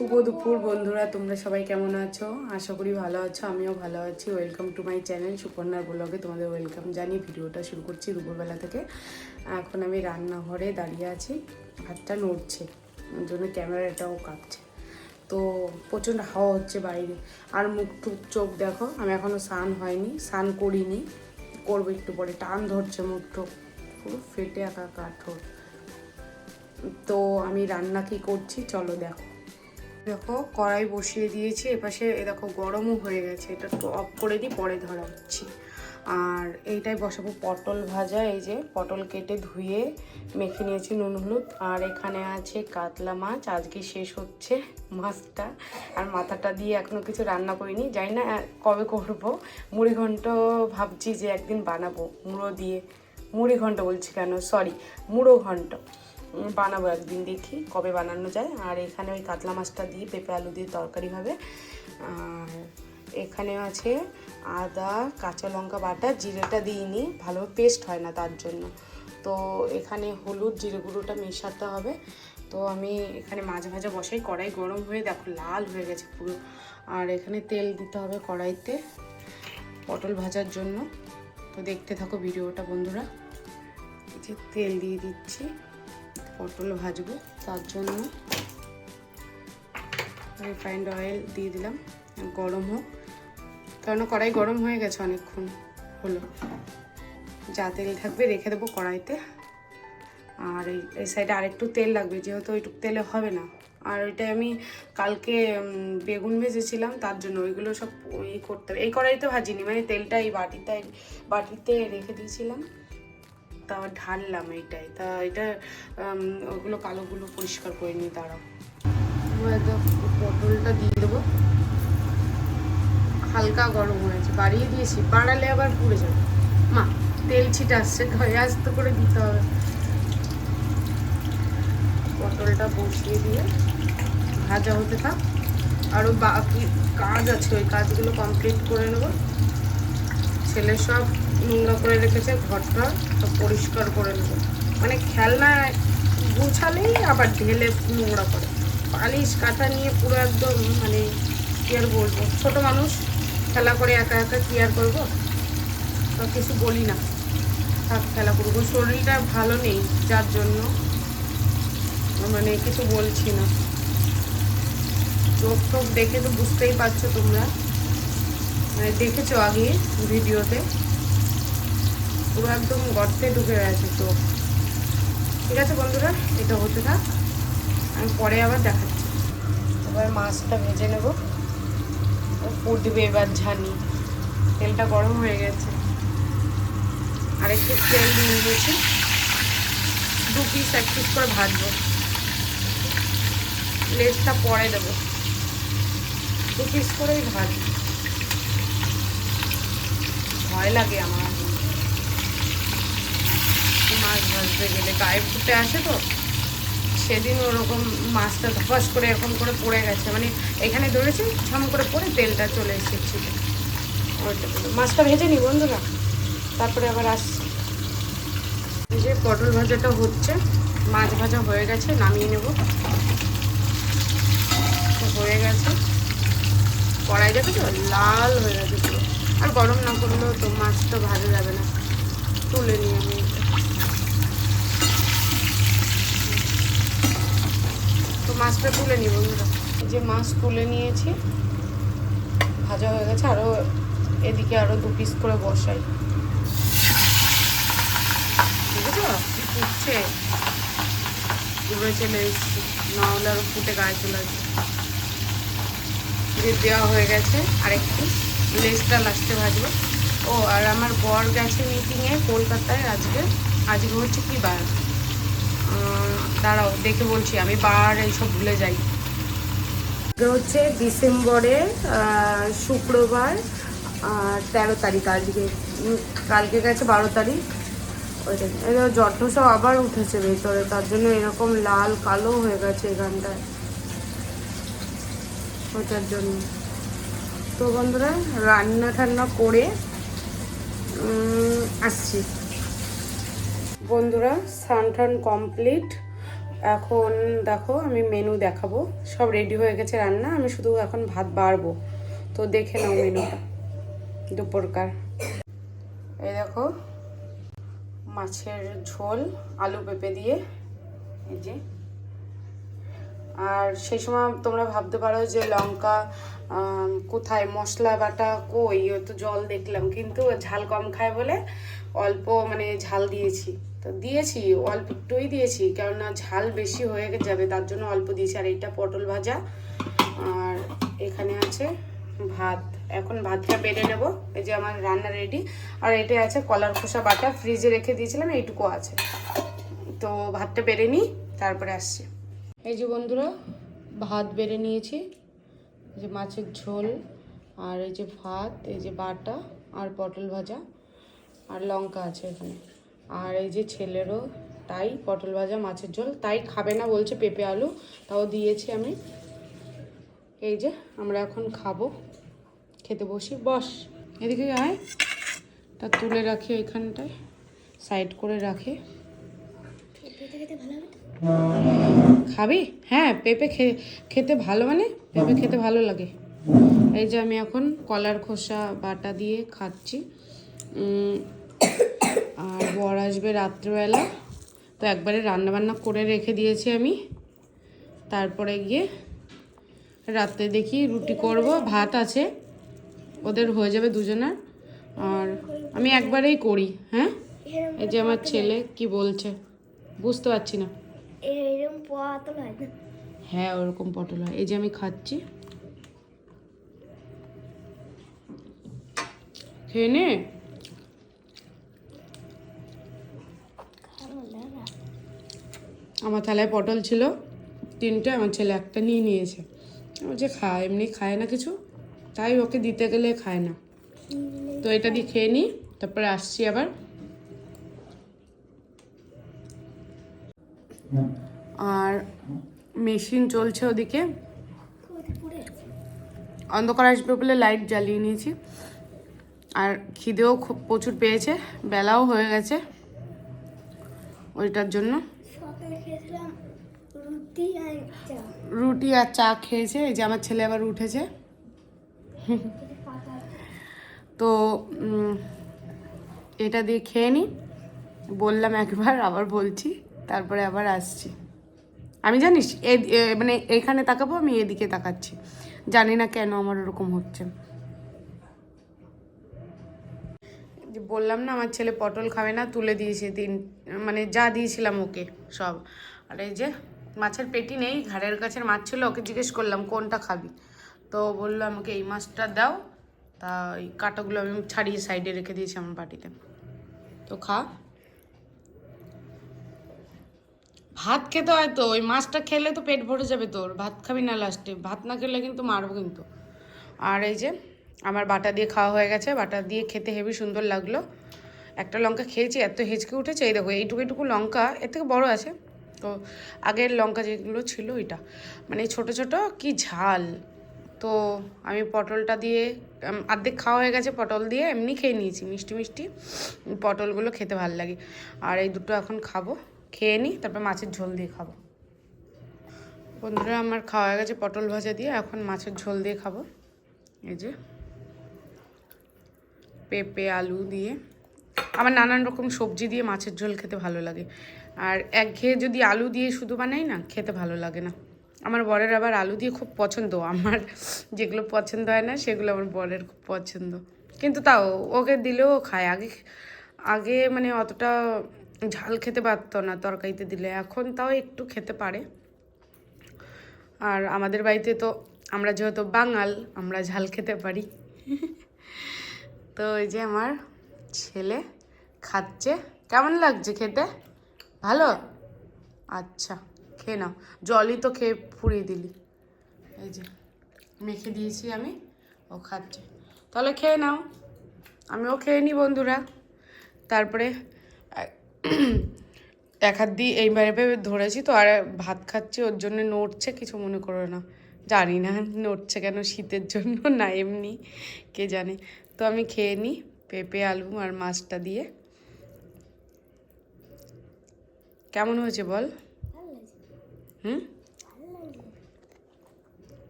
শুভ দুপুর বন্ধুরা, তোমরা সবাই কেমন আছো? আশা করি ভালো আছো, আমিও ভালো আছি। ওয়েলকাম টু মাই চ্যানেল সুপর্ণার ব্লগে তোমাদের ওয়েলকাম জানিয়ে ভিডিওটা শুরু করছি দুপুরবেলা থেকে। এখন আমি রান্নাঘরে দাঁড়িয়ে আছি, ভাতটা নড়ছে, ওর জন্য ক্যামেরাটাও কাঁপছে। তো প্রচণ্ড হাওয়া হচ্ছে বাইরে, আর মুখ টুক চোখ দেখো, আমি এখনও স্নান হয়নি, স্নান করিনি, করব একটু পরে, টান ধরছে মুখ টুক, পুরো ফেটে একা কাঠোর তো আমি রান্না কি করছি, চলো দেখো। দেখো, কড়াই বসিয়ে দিয়েছি, এপাশে এ দেখো গরমও হয়ে গেছে, এটা একটু অফ করে দিই, পরে ধরা হচ্ছি আর এইটাই বসাবো পটল ভাজা, এই যে পটল কেটে ধুয়ে মেখে নিয়েছি নুন, হলুদ। আর এখানে আছে কাতলা মাছ, আজকে শেষ হচ্ছে মাছটা। আর মাথাটা দিয়ে এখনও কিছু রান্না করিনি, জানি না কবে করব। মুড়ি ঘন্ট ভাবছি যে একদিন বানাবো, মুড়ো দিয়ে। মুড়ি ঘন্ট বলছি কেন? সরি মুড়ো ঘন্ট। বানাবো একদিন দেখি কবে বানানো যায়। আর এখানে ওই কাতলা মাছটা দিয়ে, পেঁপে আলু দিয়ে তরকারি হবে। আর এখানে আছে আদা, কাঁচা লঙ্কা বাটা, জিরেটা দিইনি, ভালো পেস্ট হয় না তার জন্য। তো এখানে হলুদ জিরে গুঁড়োটা মেশাতে হবে। তো আমি এখানে মাছ ভাজা বসাই, কড়াই গরম হয়ে, দেখো লাল হয়ে গেছে পুরো। আর এখানে তেল দিতে হবে কড়াইতে পটল ভাজার জন্য। তো দেখতে থাকো ভিডিওটা বন্ধুরা। তেল দিয়ে দিচ্ছি। পটল ভাজবো, তার জন্য রিফাইন্ড অয়েল দিয়ে দিলাম, গরম হোক। কারণ কড়াই গরম হয়ে গেছে অনেকক্ষণ হলো। যা তেল থাকবে রেখে দেবো কড়াইতে। আর এই সাইডে আরেকটু তেল লাগবে, যেহেতু ওইটুকু তেলে হবে না। আর ওইটা আমি কালকে বেগুন ভেজেছিলাম, তার জন্য ওইগুলো সব ই করতে হবে। এই কড়াইতে ভাজিনি মানে তেলটা এই বাটিতে বাটিতে রেখে দিয়েছিলাম। তা ঢাললাম এইটাই। তা এটা ওগুলো কালোগুলো পরিষ্কার করে নিই দাঁড়াও। পটলটা দিয়ে দেবো। হালকা গরম হয়েছে বাড়িয়ে দিয়েছি। বাড়ালে আবার পুড়ে যাবে। মা, তেল ছিটা আসছে, ঘরে আস্তে করে দিতে হবে। পটলটা বসিয়ে দিয়ে ভাজা হতে থাক। আরও বাকি কাজ আছে, ওই কাজগুলো কমপ্লিট করে নেব। ছেলে সব নোংরা করে রেখেছে, ঘরটা সব পরিষ্কার করে নেব। মানে খেলনা গুছালেই আবার ঢেলে নোংরা করে। পালিশ কাঁথা নিয়ে পুরো একদম মানে কি আর বলব, ছোট মানুষ, খেলা করে একা একা কি আর করব? তো কিছু বলি না থাক খেলা করব। শরীরটা ভালো নেই, যার জন্য মানে কিছু বলছি না। চোখ টোক দেখে তো বুঝতেই পারছ তোমরা। মানে দেখেছ আগে ভিডিওতে? পুরো একদম গর্তে ঢুকে গেছে চোখ ঠিক আছে বন্ধুরা, এটা হতে থাক। আমি পরে আবার দেখাচ্ছি। এবার মাছটা ভেজে নেব। ফুটবে এবার ঝানি। তেলটা গরম হয়ে গেছে। আর একটু তেল দিয়ে দিয়েছি। দু পিস এক পিস করে ভাজবো। লেজটা পরে দেবো। দু পিস করেই ভাজবো। ভয় লাগে আমার। মাছ ভাজতে গেলে গায়ে ফুটে আসে তো, সেদিন ওরকম মাছটা ধপাস করে এরকম করে পড়ে গেছে। মানে এখানে ধরেছি ঝম করে পড়ে তেলটা চলে ওইটা মাছটা ভেজে নি বন্ধুরা। তারপরে আবার আসছি। যে পটল ভাজাটা হচ্ছে, মাছ ভাজা হয়ে গেছে, নামিয়ে নেব। হয়ে গেছে। কড়াই দেখো তো লাল হয়ে গেছে আর গরম না করলেও তো মাছটা ভাজা যাবে না। তুলে নিয়ে আমি এটা। তো মাছটা তুলে নিই বন্ধুরা। যে মাছ তুলে নিয়েছি, ভাজা হয়ে গেছে আরও এদিকে আরও দু পিস করে বসাই। বুঝেছ কি ফুটছে? উড়ে চলে এসেছি। না হলে আরও ফুটে গায়ে চলে আসবে। যে দেওয়া হয়ে গেছে আরেকটু। লেসটা লাস্টে ভাজবো। ও, আর আমার বর গেছে মিটিংয়ে কলকাতায় আজকে। আজকে হচ্ছে কি বার? দাঁড়াও, দেখে বলছি, আমি বার এইসব ভুলে যাই। হচ্ছে ডিসেম্বরে শুক্রবার তেরো তারিখ আজকে কালকে গেছে বারো তারিখ। ওইটা এটা জট সব আবার উঠেছে ভেতরে, তার জন্য এরকম লাল, কালো হয়ে গেছে এখানটায়। ওটার জন্য। তো বন্ধুরা, রান্না ঠান্না করে আসছি। বন্ধুরা স্নান টান কমপ্লিট। এখন দেখো আমি মেনু দেখাবো। সব রেডি হয়ে গেছে রান্না, আমি শুধু এখন ভাত বাড়বো। তো দেখে নাও মেনুটা দুপুরকার। এই দেখো, মাছের ঝোল, আলু পেঁপে দিয়ে। এই যে। আর সেই সময় তোমরা ভাবতে পারো যে লঙ্কা কোথায় মশলা বাটা কই? ওই তো জল দেখলাম, কিন্তু ঝাল কম খায় বলে অল্প মানে ঝাল দিয়েছি। তো দিয়েছি, অল্প একটুই দিয়েছি, কেননা ঝাল বেশি হয়ে যাবে, তার জন্য অল্প দিয়েছি। আর এইটা পটল ভাজা, আর এখানে আছে ভাত। এখন ভাতটা বেড়ে নেব, এই যে আমার রান্না রেডি আর এটা আছে কলার খোসা বাটা ফ্রিজে রেখে দিয়েছিলাম, এইটুকু আছে। তো ভাতটা বেড়ে নিই, তারপরে আসছি। এই যে বন্ধুরা, ভাত বেড়ে নিয়েছি। যে মাছের ঝোল, আর এই যে ভাত, এই যে বাটা, আর পটল ভাজা, আর লঙ্কা আছে এখানে। আর এই যে ছেলেরও তাই পটল ভাজা মাছের ঝোল। তাই খাবে না বলছে পেঁপে আলু তাও দিয়েছি আমি। এই যে আমরা এখন খাব খেতে বসি। বস এদিকে আয়। তা তুলে রাখি এখানটায় সাইড করে রাখি। খাবি? হ্যাঁ পেঁপে খে- খেতে ভালো মানে? পেঁপে খেতে ভালো লাগে। এই যে আমি এখন কলার খোসা বাটা দিয়ে খাচ্ছি। আর বর আসবে রাত্রেবেলা। তো একবারে রান্না বান্না করে রেখে দিয়েছি আমি। তারপরে গিয়ে রাত্রে দেখি রুটি করব ভাত আছে। ওদের হয়ে যাবে দুজনের। আর আমি একবারেই করি হ্যাঁ? এই যে আমার ছেলে কি বলছে? বুঝতে পারছি হয় না? হ্যাঁ ওরকম পটল হয়। এই যে আমি খাচ্ছি। খেয়ে নে? আমার থালায় পটল ছিল, তিনটে, আমার ছেলে একটা নিয়ে নিয়েছে। ও যে খায়, এমনি খায় না কিছু, তাই ওকে দিতে গেলে খায় না। তো এটা দিয়ে খেয়ে নিই, তারপরে আসছি আবার। আর মেশিন চলছে ওদিকে? অন্ধকার আসবে বলে লাইট জ্বালিয়ে নিয়েছি। আর খিদেও খুব প্রচুর পেয়েছে, বেলাও হয়ে গেছে। ওইটার জন্য। রুটি আর চা। রুটি আর চা খেয়েছে, এই যে আমার ছেলে আবার উঠেছে। তো এটা দিয়ে খেয়ে নিই বললাম একবার, আবার বলছি, তারপরে আবার আসছি। আমি জানিস মানে এখানে তাকাবো, আমি এদিকে তাকাচ্ছি। জানি না কেন আমার ওরকম হচ্ছে। যে বললাম না, আমার ছেলে পটল খাবে না, তুলে দিয়েছে তিন মানে যা দিয়েছিলাম ওকে সব। আর এই যে মাছের পেটি নেই, ঘাড়ের কাছের মাছ ছিল, ওকে জিজ্ঞেস করলাম, কোনটা খাবি? তো বলল, আমাকে এই মাছটা দাও, তা ওই কাঁটাগুলো আমি ছাড়িয়ে সাইডে রেখে দিয়েছি আমার বাটিতে। তো খা। ভাত খেতে হয় তো, ওই মাছটা খেলে তো পেট ভরে যাবে তোর, ভাত খাবি না লাস্টে ভাত না খেলে কিন্তু মারবো কিন্তু। আর এই যে আমার বাটা দিয়ে খাওয়া হয়ে গেছে, বাটা দিয়ে খেতে হেভি সুন্দর লাগল। একটা লঙ্কা খেয়েছি, এত হেঁচকে উঠেছে, এই দেখো, এইটুকু এইটুকু লঙ্কা, এর থেকে বড় আছে। তো আগের লঙ্কা যেগুলো ছিল ওইটা। মানে ছোট ছোট, কি ঝাল। তো আমি পটলটা দিয়ে অর্ধেক খাওয়া হয়ে গেছে পটল দিয়ে, এমনি খেয়ে নিয়েছি, মিষ্টি মিষ্টি। পটলগুলো খেতে ভালো লাগে। আর এই দুটো এখন খাব, খেয়ে নিই, তারপর মাছের ঝোল দিয়ে খাব। বন্ধুরা, আমার খাওয়া হয়ে গেছে পটল ভাজা দিয়ে, এখন মাছের ঝোল দিয়ে খাব। এই যে। পেঁপে, আলু দিয়ে। আমার নানান রকম সবজি দিয়ে মাছের ঝোল খেতে ভালো লাগে। আর একঘেয়ে যদি আলু দিয়ে শুধু বানাই না, খেতে ভালো লাগে না। আমার বরের আবার আলু দিয়ে খুব পছন্দ। আমার যেগুলো পছন্দ হয় না, সেগুলো আমার বরের খুব পছন্দ। কিন্তু তাও, ওকে দিলেও খায়। আগে আগে মানে অতটা ঝাল খেতে পারতো না তরকারিতে দিলে। এখন তাও একটু খেতে পারে। আর আমাদের বাড়িতে তো, আমরা যেহেতু বাঙাল, আমরা ঝাল খেতে পারি। তো এই যে আমার ছেলে খাচ্ছে। কেমন লাগছে খেতে? ভালো? আচ্ছা খেয়ে নাও। জলই তো খেয়ে ফুরিয়ে দিলি। এই যে, মেখে দিয়েছি আমি, ও খাচ্ছে। তাহলে খেয়ে নাও। আমিও খেয়ে নিই বন্ধুরা। তারপরে এক হাত দিয়ে এইবারে ধরেছি তো, আর ভাত খাচ্ছি, ওর জন্য নড়ছে, কিছু মনে করো না। জানি না নড়ছে কেন শীতের জন্য না, এমনি, কে জানে। তো আমি খেয়ে নিই পেঁপে আলু আর মাছটা দিয়ে। কেমন হয়েছে বল? হুম?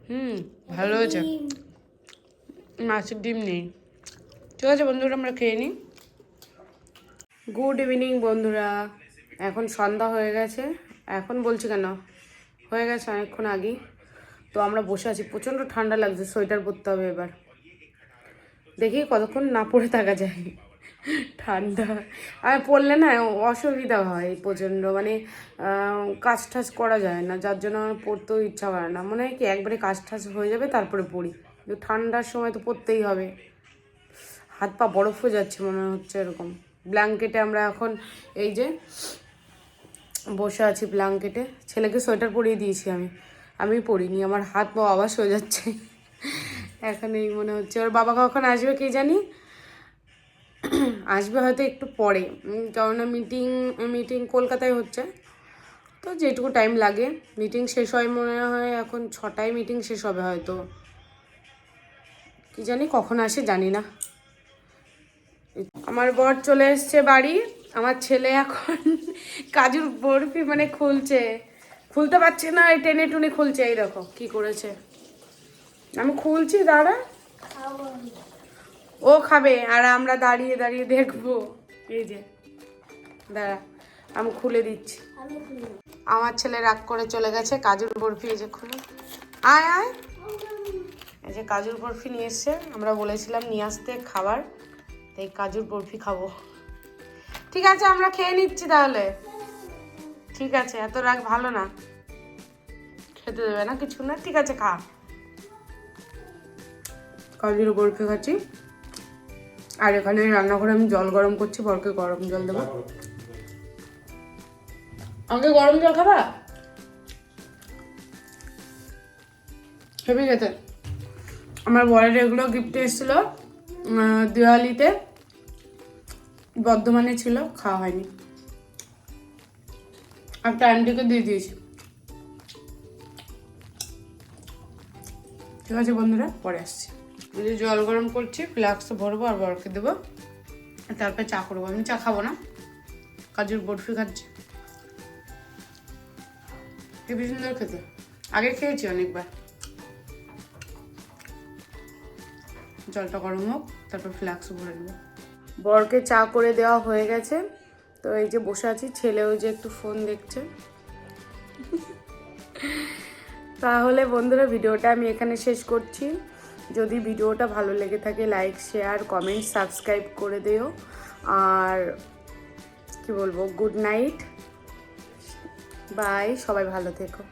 হুম ভালো হয়েছে। মাছের ডিম নেই। ঠিক আছে বন্ধুরা আমরা খেয়ে নিই। গুড ইভিনিং বন্ধুরা। এখন সন্ধ্যা হয়ে গেছে। এখন বলছি কেন? হয়ে গেছে অনেকক্ষণ আগেই। তো আমরা বসে আছি। প্রচণ্ড ঠান্ডা লাগছে সোয়েটার পরতে হবে এবার। দেখি কতক্ষণ না পরে থাকা যায়। ঠান্ডা। আর পরলে না অসুবিধা হয় প্রচণ্ড মানে কাজ টাজ করা যায় না, যার জন্য আমার পরতেও ইচ্ছা করে না। মনে হয় কি একবারে কাজ টাজ হয়ে যাবে, তারপরে পড়ি। ঠান্ডার সময় তো পরতেই হবে। হাত পা বরফ হয়ে যাচ্ছে মনে হচ্ছে এরকম। ব্ল্যাঙ্কেটে আমরা এখন এই যে বসে আছি ব্ল্যাঙ্কেটে। ছেলেকে সোয়েটার পরিয়ে দিয়েছি আমি। আমি পরিনি, আমার হাত পা আবাস হয়ে যাচ্ছে এখন এই মনে হচ্ছে। ওর বাবা কখন আসবে কে জানি? আসবে হয়তো একটু পরে। কেননা মিটিং মিটিং কলকাতায় হচ্ছে। তো যেটুকু টাইম লাগে। মিটিং শেষ হয় মনে হয় এখন ছটায় মিটিং শেষ হবে হয়তো। কি জানি কখন আসে জানি না। আমার বর চলে এসছে বাড়ি। আমার ছেলে এখন কাজুর বরফি মানে খুলছে। খুলতে পারছে না, এই টেনে টুনে খুলছে। এই দেখো কি করেছে। আমি খুলছি, দাঁড়া। ও খাবে, আর আমরা দাঁড়িয়ে দাঁড়িয়ে দেখব। এই যে, দাঁড়া, আমি খুলে দিচ্ছি। আমার ছেলে রাগ করে চলে গেছে কাজুর বরফি এই যে খুলে। আয় আয়। এই যে কাজুর বরফি নিয়ে এসছে, আমরা বলেছিলাম নিয়ে আসতে খাবার, তাই কাজুর বরফি খাব। ঠিক আছে, আমরা খেয়ে নিচ্ছি তাহলে। ঠিক আছে, এত রাগ ভালো না। খেতে দেবে না কিছু না, ঠিক আছে, খা। কাজুর বরফি খাচ্ছি আর এখানে রান্নাঘরে আমি জল গরম করছি, বরকে গরম জল দেবো। আমাকে গরম জল খাবা? হেভি খেতে। আমার বরের এগুলো গিফট এসেছিল দিওয়ালিতে। বর্ধমানে ছিল, খাওয়া হয়নি। আর আন্টিকে দিয়ে দিয়েছি। ঠিক আছে বন্ধুরা, পরে আসছি। জল গরম করছি, ফ্লাক্সে ভরবো আর বরকে দেবো। তারপরে চা করব। আমি চা খাব না। কাজুর বরফি খাচ্ছি। হেবি সুন্দর খেতে। আগে খেয়েছি অনেকবার। জলটা গরম হোক, তারপর ফ্লাক্স ভরে নেব। বরকে চা করে দেওয়া হয়ে গেছে। তো এই যে বসে আছি ছেলে ওই যে একটু ফোন দেখছে। তাহলে বন্ধুরা, ভিডিওটা আমি এখানে শেষ করছি। যদি ভিডিওটা ভালো লেগে থাকে লাইক শেয়ার কমেন্ট সাবস্ক্রাইব করে দিও। আর কি বলব গুড নাইট বাই সবাই ভালো থেকো।